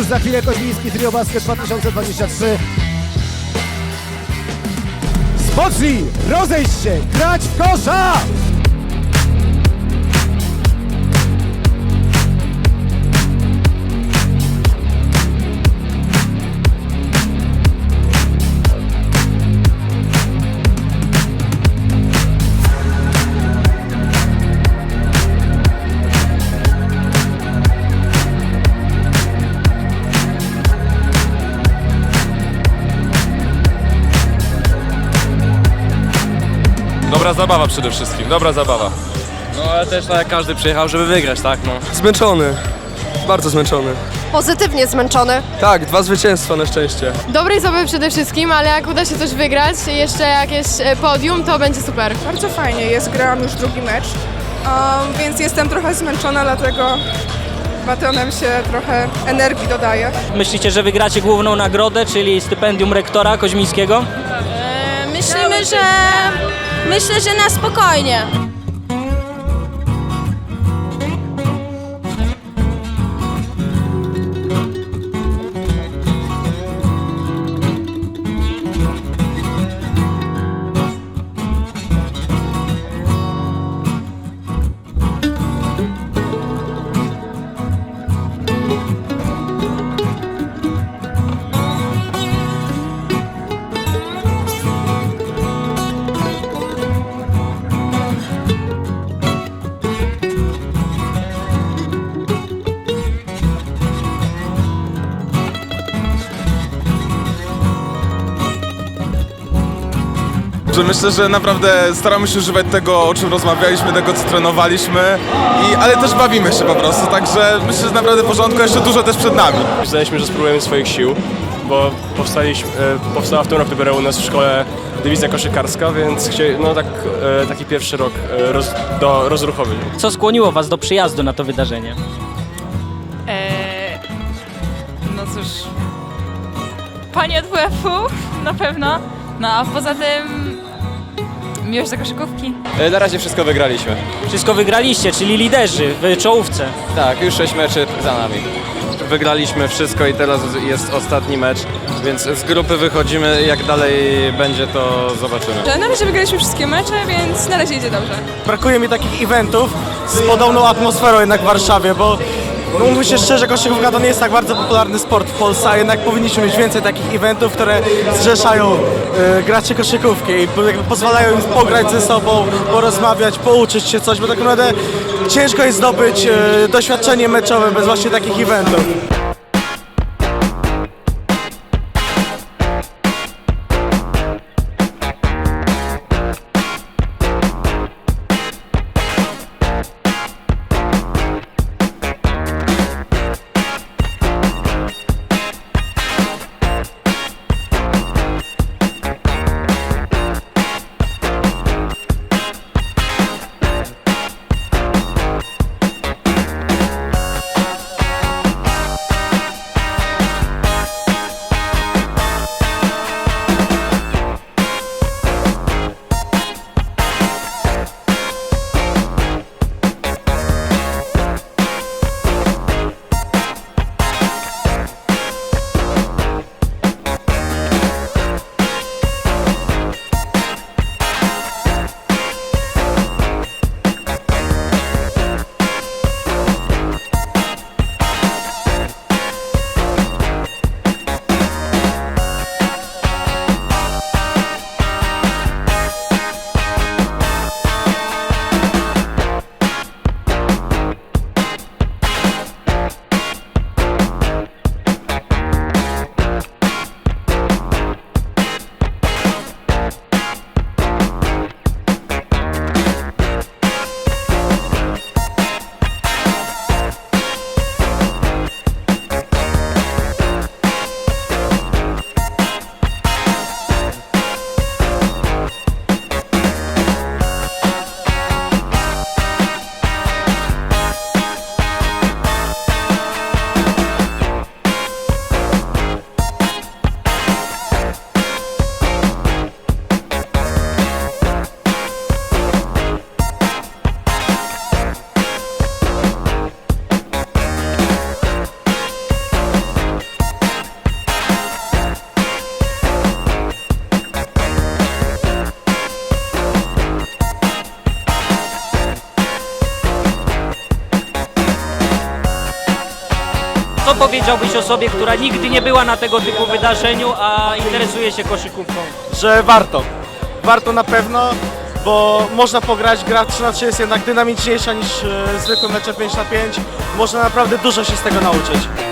Już za chwilę Koźmiński Trio Basket 2023. Spocznij, rozejść się, grać w kosza! Dobra zabawa przede wszystkim, dobra zabawa. No ale też tak jak każdy przyjechał, żeby wygrać, tak no. Zmęczony. Bardzo zmęczony. Pozytywnie zmęczony. Tak, dwa zwycięstwa na szczęście. Dobrej zabawy przede wszystkim, ale jak uda się coś wygrać, jeszcze jakieś e, podium, to będzie super. Bardzo fajnie jest, grałam już drugi mecz, um, więc jestem trochę zmęczona, dlatego batonem się trochę energii dodaje. Myślicie, że wygracie główną nagrodę, czyli stypendium rektora Koźmińskiego? Myślimy, że... Myślę, że na spokojnie. Że myślę, że naprawdę staramy się używać tego, o czym rozmawialiśmy, tego, co trenowaliśmy, i, ale też bawimy się po prostu, także myślę, że naprawdę w porządku, jeszcze dużo też przed nami. Zdaliśmy, że spróbujemy swoich sił, bo powstaliśmy, e, powstała w tym roku dopiero u nas w szkole dywizja koszykarska, więc no tak, e, taki pierwszy rok e, roz, do, rozruchowy. Co skłoniło was do przyjazdu na to wydarzenie? Eee, no cóż, pani od WF-u na pewno, no a poza tym miłość do koszykówki. Na razie wszystko wygraliśmy. Wszystko wygraliście, czyli liderzy w czołówce. Tak, już sześć meczy za nami. Wygraliśmy wszystko i teraz jest ostatni mecz, więc z grupy wychodzimy, jak dalej będzie to zobaczymy. Na razie wygraliśmy wszystkie mecze, więc na razie idzie dobrze. Brakuje mi takich eventów z podobną atmosferą jednak w Warszawie, bo no, mówmy się szczerze, koszykówka to nie jest tak bardzo popularny sport w Polsce, a jednak powinniśmy mieć więcej takich eventów, które zrzeszają e, graczy koszykówki i pozwalają im pograć ze sobą, porozmawiać, pouczyć się coś, bo tak naprawdę ciężko jest zdobyć e, doświadczenie meczowe bez właśnie takich eventów. Powiedziałbyś osobie, która nigdy nie była na tego typu wydarzeniu, a interesuje się koszykówką? że warto. Warto na pewno, bo można pograć, gra 3 na 3 jest jednak dynamiczniejsza niż e, zwykłe mecze 5 na 5. Można naprawdę dużo się z tego nauczyć.